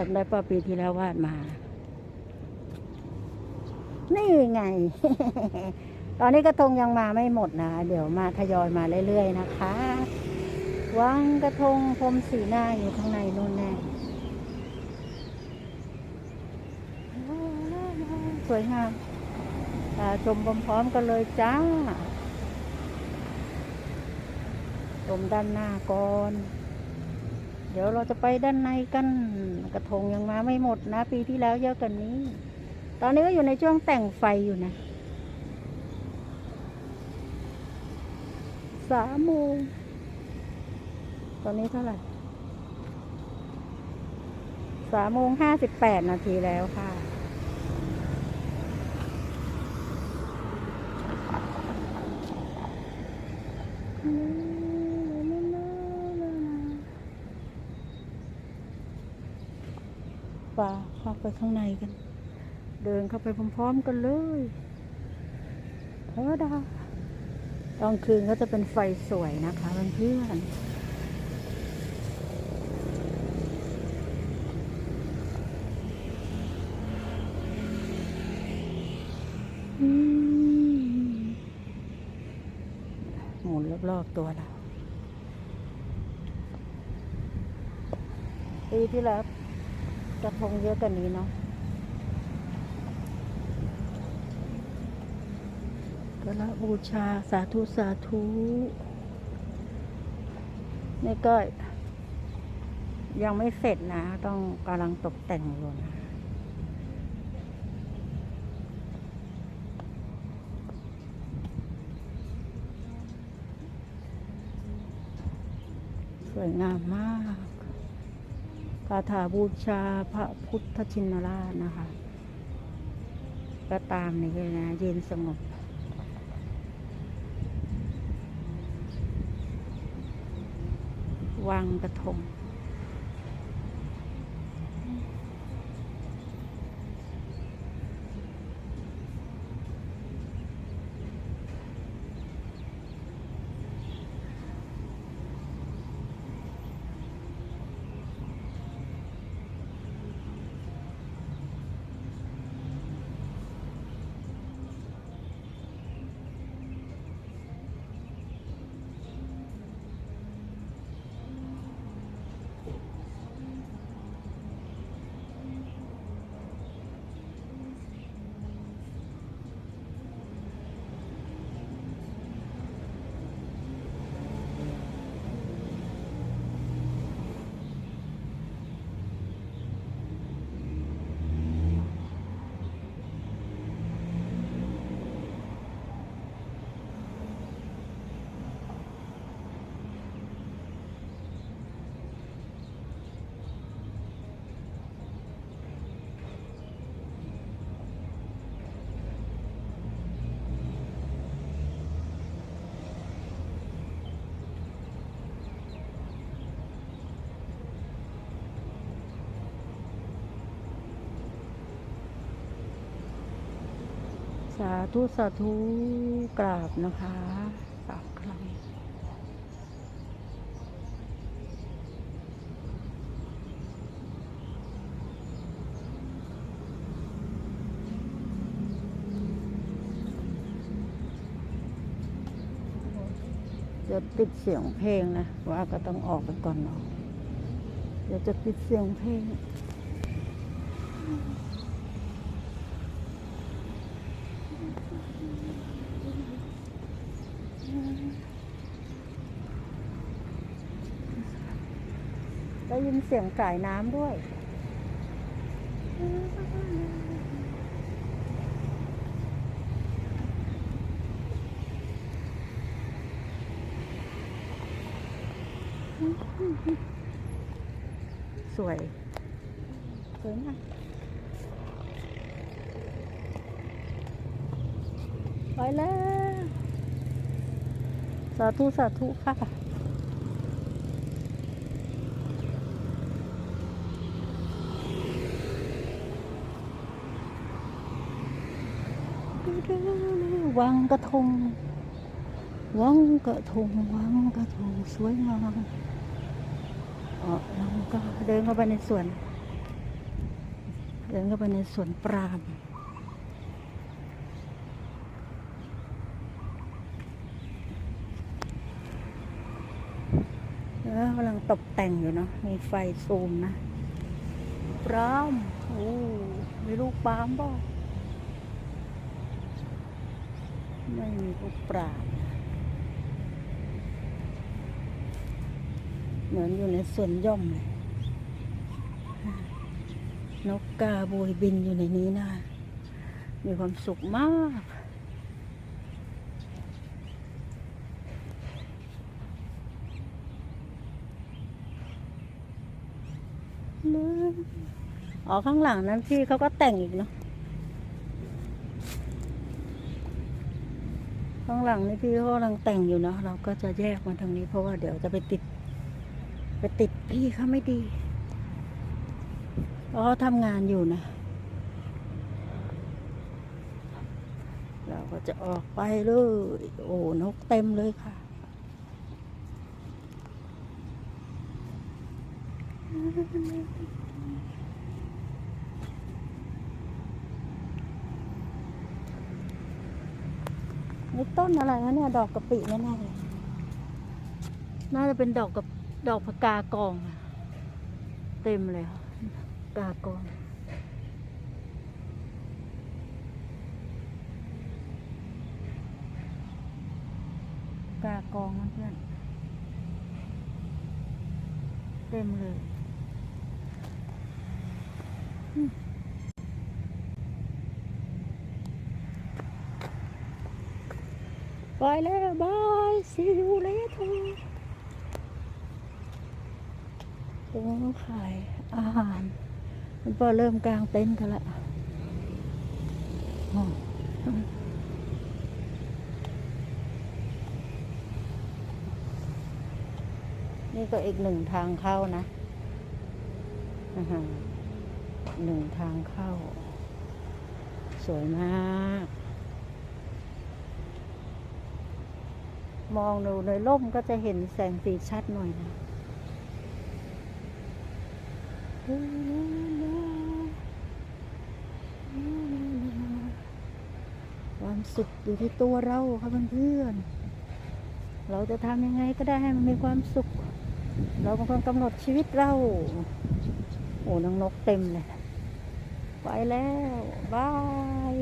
จำได้ป่ะปีที่แล้ววาดมา นี่ไง ตอนนี้กระทงยังมาไม่หมดนะ เดี๋ยวมาทยอยมาเรื่อยๆนะคะวางกระทงพรมสีหน้าอยู่ข้างในนู่นแน่สวยงามชมพร้อมๆกันเลยจ้า ชมด้านหน้าก่อน เดี๋ยวเราจะไปด้านในกัน กระทงยังมาไม่หมดนะ ปีที่แล้วเยอะกันนี้ ตอนนี้ก็อยู่ในช่วงแต่งไฟอยู่นะสามโมงตอนนี้เท่าไหร่สามโมงห้าสิบแปดนาทีแล้วค่ะ ป่าเข้าไปข้างในกัน เดินเข้าไปพร้อมๆกันเลยเธอดาตอนคืนก็จะเป็นไฟสวยนะคะเพื่อนๆหมุนรอบๆตัวเราปีที่แล้ว กระทงเยอะกันนี้เนาะก็ละบูชาสาธุสาธุนี่ก็ยังไม่เสร็จนะ ต้องกำลังตกแต่งอยู่นะสวยงามมาก คาถาบูชาพระพุทธชินราชนะคะ ก็ตามนี้เลยนะ เย็นสงบ วางกระทง สาธุสาธุกราบนะคะสามครั้งจะปิดเสียงเพลงนะว่าก็ต้องออกไปก่อนเนาะเดี๋ยวจะปิดเสียงเพลง ได้ยินเสียงสายน้ำด้วย สวย สวยมากไปแล้ว สาธุ สาธุค่ะ วังกระทง วังกระทง วังกระทง สวยงามออกลังก็เดินเข้าไปในสวน เดินเข้าไปในสวนปรามแล้วกำลังตกแต่งอยู่เนาะ มีไฟซูมนะปรามโอ้มีลูกปามบ่ ไม่มีลูกปรามเหมือนอยู่ในสวนย่อมเลยนกกาโบยบินอยู่ในนี้นะ มีความสุขมาก อ๋อ ข้างหลังนั้นพี่เขาก็แต่งอีกเนาะ ข้างหลังนี่พี่เขากำลังแต่งอยู่เนาะเราก็จะแยกมาทางนี้เพราะว่าเดี๋ยวจะไปติด ไปติดพี่เขาไม่ดีเพราะเขาทำงานอยู่นะ เราก็จะออกไปเลยโอ้นกเต็มเลยค่ะ นี่ต้นอะไรนะเนี่ยดอกกะปิแน่ๆเลยน่าจะเป็นดอกกับดอกพกากองอะเต็มเลยค่ะกากองกากองนะเพื่อนเต็มเลย ไปแล้วบายซีอูเลทตรงนู้นขายอาหารมันพอเริ่มกลางเต็นท์กันละนี่ก็อีกหนึ่งทางเข้านะหนึ่งทางเข้า สวยมาก มองดูในร่มก็จะเห็นแสงสีชัดหน่อยนะความสุขอยู่ที่ตัวเราค่ะเพื่อนๆเราจะทำยังไงก็ได้ให้มันมีความสุข เราเป็นคนกำหนดชีวิตเรา โอ้น้องนกเต็มเลย ไปแล้ว บาย